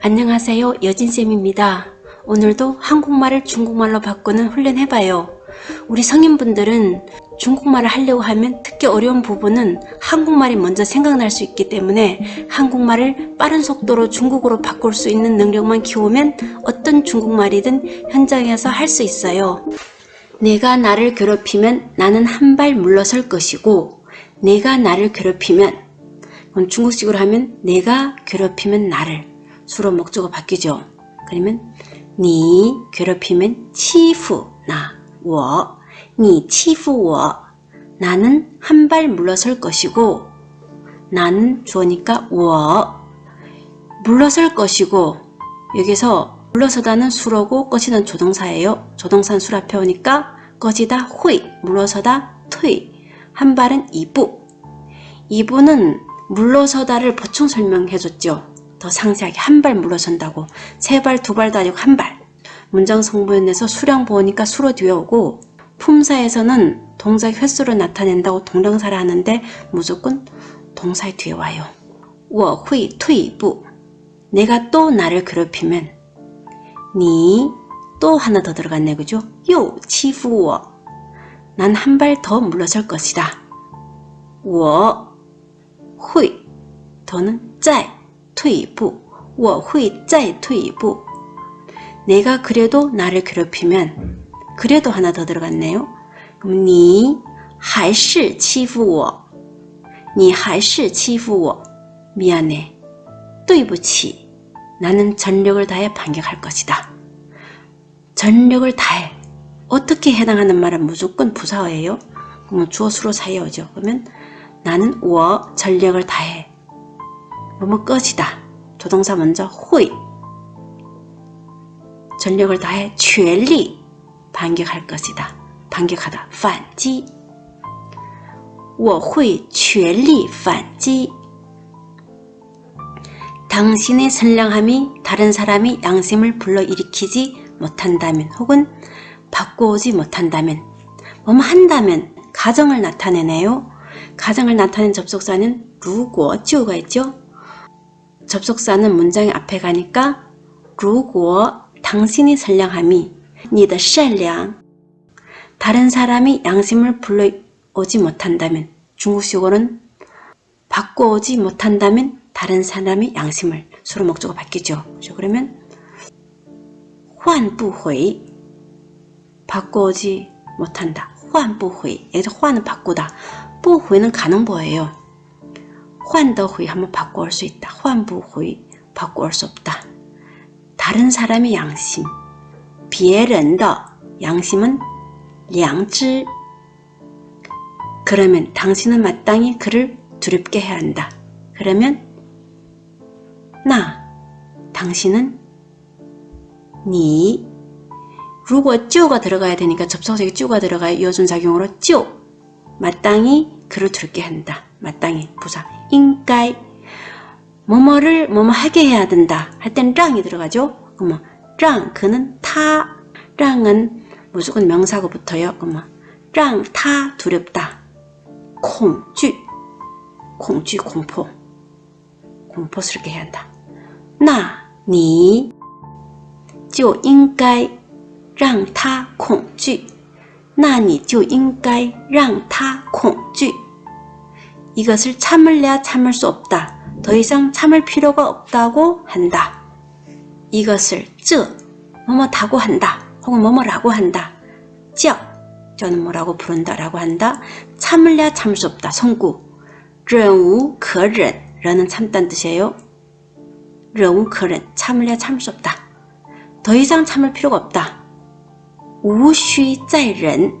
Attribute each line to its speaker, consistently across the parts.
Speaker 1: 안녕하세요. 여진쌤입니다. 오늘도 한국말을 중국말로 바꾸는 훈련 해봐요. 우리 성인분들은 중국말을 하려고 하면 특히 어려운 부분은 한국말이 먼저 생각날 수 있기 때문에 한국말을 빠른 속도로 중국어로 바꿀 수 있는 능력만 키우면 어떤 중국말이든 현장에서 할 수 있어요. 내가 나를 괴롭히면 나는 한 발 물러설 것이고 내가 나를 괴롭히면 중국식으로 하면 내가 괴롭히면 나를 수로 목적어 바뀌죠. 그러면 니 괴롭히면 치후 나, 我, 니 치후 我. 나는 한 발 물러설 것이고 나는 주어니까 我 물러설 것이고 여기서 물러서다는 수로고 꺼지는 조동사예요. 조동사는 술 앞에 오니까 꺼지다 회 물러서다 퇴. 한 발은 이부. 이부는 물러서다를 보충 설명해줬죠. 더 상세하게 한 발 물러선다고 세 발, 두 발도 아니고 한 발. 문장 성분에서 수량 보니까 수로 뒤에 오고 품사에서는 동작 횟수를 나타낸다고 동명사를 하는데 무조건 동사의 뒤에 와요. 我会退一步. 내가 또 나를 괴롭히면 니 또 하나 더 들어갔네 그죠? 又欺负我. 난 한 발 더 물러설 것이다. 我 휘 더는 짜이 퇴이부 워휘 짜이 퇴이부 내가 그래도 나를 괴롭히면 그래도 하나 더 들어갔네요. 그럼 니 하이시 치부워 니 하이시 치부워 미안해 또이부치 나는 전력을 다해 반격할 것이다. 전력을 다해 어떻게 해당하는 말은 무조건 부사어예요. 그러면 주어 수로 사이어죠. 그러면 나는 我 전력을 다해. 뭐뭐 것이다. 조동사 먼저 会 전력을 다해 全力 반격할 것이다. 반격하다. 反击我会全力反击 당신의 선량함이 다른 사람이 양심을 불러일으키지 못한다면 혹은 바꿔오지 못한다면 뭐뭐 한다면 가정을 나타내네요. 가장을 나타낸 접속사는 루구어 치우가 있죠. 접속사는 문장의 앞에 가니까 루구어 당신이 선량함이 니더 셀량 다른 사람이 양심을 불러오지 못한다면 중국식어는 바꿔오지 못한다면 다른 사람이 양심을 서로 목적어 바뀌죠. 그러면 환부회의 바꿔오지 못한다. 환부회의 여기서 환은 바꾸다 不回는 가능보예요. 换的回 한번 바꿔올 수 있다. 换不回 바꿔올 수 없다. 다른 사람의 양심 别人的 양심은 良知 그러면 당신은 마땅히 그를 두렵게 해야 한다. 그러면 나 당신은 니如果 쭈가 들어가야 되니까 접속사에 쭈가 들어가야 이어준작용으로 쭈 마땅히 그를 두렵게 한다. 마땅히 부사 인가이 뭐뭐를 뭐뭐 하게 해야 된다 할 땐 랑이 들어가죠. 그러면 랑 그는 타 랑은 무조건 명사고 붙어요. 그러면 랑他 두렵다. 恐惧恐惧 공포 공포스럽게 해야 한다. 那你就应该让他恐惧。那你就应该让他恐惧。 이것을 참을래야 참을 수 없다. 더 이상 참을 필요가 없다고 한다. 이것을 这 뭐뭐다고 한다. 혹은 뭐뭐라고 한다. 叫 저는 뭐라고 부른다라고 한다. 참을래야 참을 수 없다. 성구 忍无可忍 라는 참다는 뜻이에요. 忍无可忍 참을래야 참을 수 없다. 더 이상 참을 필요가 없다. 无需再忍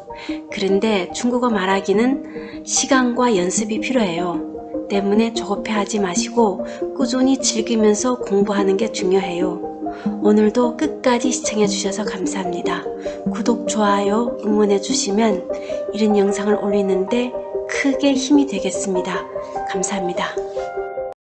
Speaker 1: 그런데 중국어 말하기는 시간과 연습이 필요해요. 때문에 조급해하지 마시고 꾸준히 즐기면서 공부하는 게 중요해요. 오늘도 끝까지 시청해 주셔서 감사합니다. 구독, 좋아요, 응원해 주시면 이런 영상을 올리는데 크게 힘이 되겠습니다. 감사합니다.